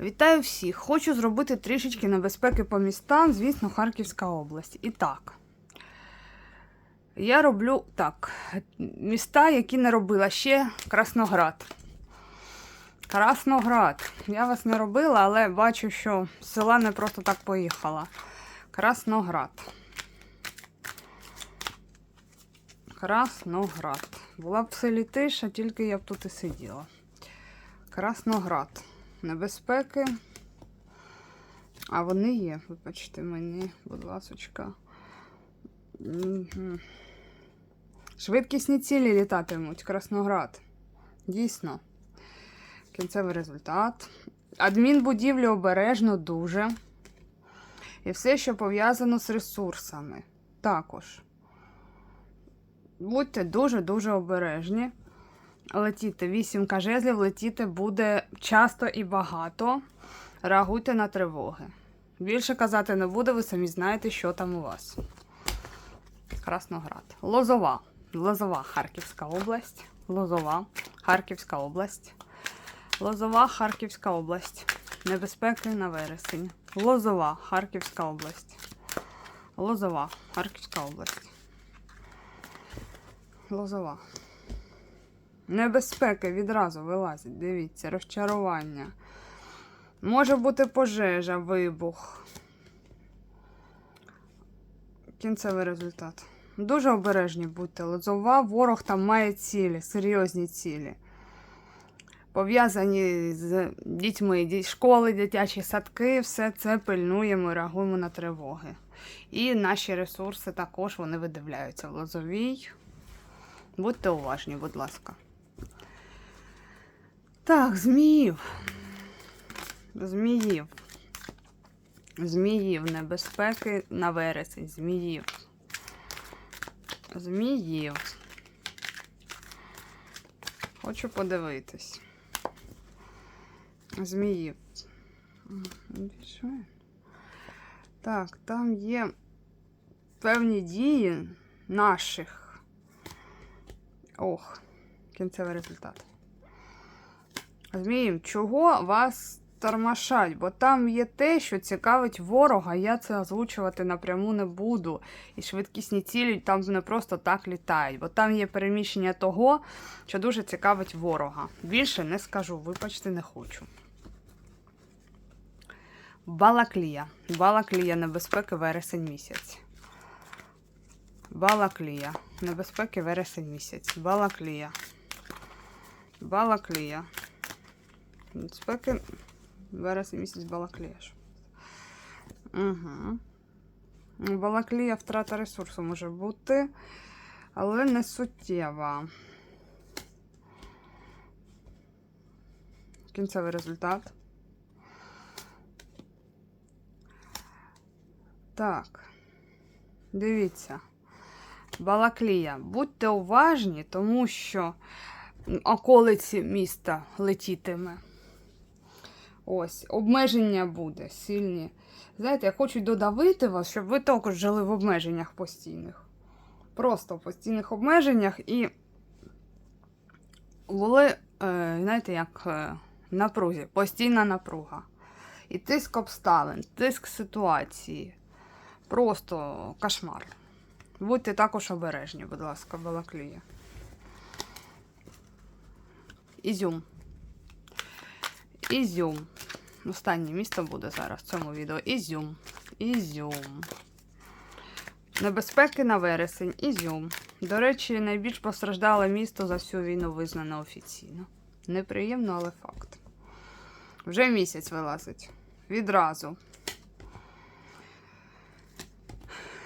Вітаю всіх! Хочу зробити трішечки небезпеки по містам, звісно, Харківська область. І так. Я роблю так. Міста, які не робила ще Красноград. Красноград. Я вас не робила, але бачу, що села не просто так поїхала. Красноград. Красноград. Була б в селі тиша, тільки я б тут і сиділа. Красноград. Небезпеки. А вони є, вибачте мені, будь ласочка. Швидкісні цілі літатимуть. Красноград. Дійсно. Кінцевий результат. Адмінбудівлі обережно дуже. І все, що пов'язано з ресурсами. Також. Будьте дуже-дуже обережні. Летіти. Вісімка жезлів, летіти буде часто і багато. Реагуйте на тривоги. Більше казати не буде, ви самі знаєте, що там у вас. Красноград. Лозова. Лозова, Харківська область. Лозова, Харківська область. Лозова, Харківська область. Небезпеки на вересень. Лозова, Харківська область. Лозова, Харківська область. Лозова. Небезпеки відразу вилазять. Дивіться, розчарування. Може бути пожежа, вибух. Кінцевий результат. Дуже обережні будьте. Лозова, ворог там має цілі, серйозні цілі. Пов'язані з дітьми, ді- школи, дитячі садки, все це пильнуємо, реагуємо на тривоги. І наші ресурси також вони видивляються в лозовій. Будьте уважні, будь ласка. Так, зміїв. Зміїв. Зміїв. Небезпеки на вересень. Зміїв. Зміїв. Хочу подивитись. Зміїв. Так, там є певні дії наших. Ох, кінцевий результат. Зміїм, чого вас тормошать? Бо там є те, що цікавить ворога. Я це озвучувати напряму не буду. І швидкісні цілі там не просто так літають, бо там є переміщення того, що дуже цікавить ворога. Більше не скажу, вибачте, не хочу. Балаклія. Балаклія небезпеки вересень місяць. Балаклія. Небезпеки вересень місяць. Балаклія. Балаклія. Небезпеки вересень місяць Балаклія. Угу. Балаклія втрата ресурсу може бути, але не суттєва. Кінцевий результат. Так. Дивіться. Балаклія. Будьте уважні, тому що околиці міста летітиме. Ось, обмеження буде сильні. Знаєте, я хочу додавити вас, щоб ви також жили в обмеженнях постійних. Просто в постійних обмеженнях і були, е, знаєте, як е, напрузі, постійна напруга. І тиск обставин, тиск ситуації. Просто кошмар. Будьте також обережні, будь ласка, балаклія. Ізюм. Ізюм. Останнє місто буде зараз в цьому відео. Ізюм. Ізюм. Небезпеки на вересень. Ізюм. До речі, найбільш постраждале місто за всю війну визнано офіційно. Неприємно, але факт. Вже місяць вилазить. Відразу.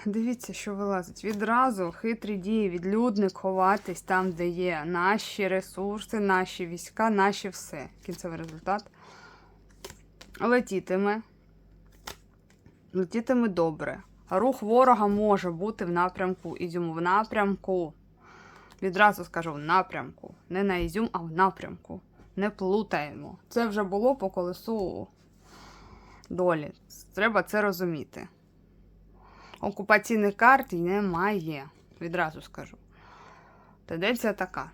Дивіться, що вилазить. Відразу хитрі дії, відлюдник ховатись там, де є наші ресурси, наші війська, наші все. Кінцевий результат. Летітиме. Летітиме добре. Рух ворога може бути в напрямку Ізюму. В напрямку. Відразу скажу в напрямку. Не на Ізюм, а в напрямку. Не плутаємо. Це вже було по колесу долі. Треба це розуміти. Окупаційних карт немає. Відразу скажу. Тенденція така.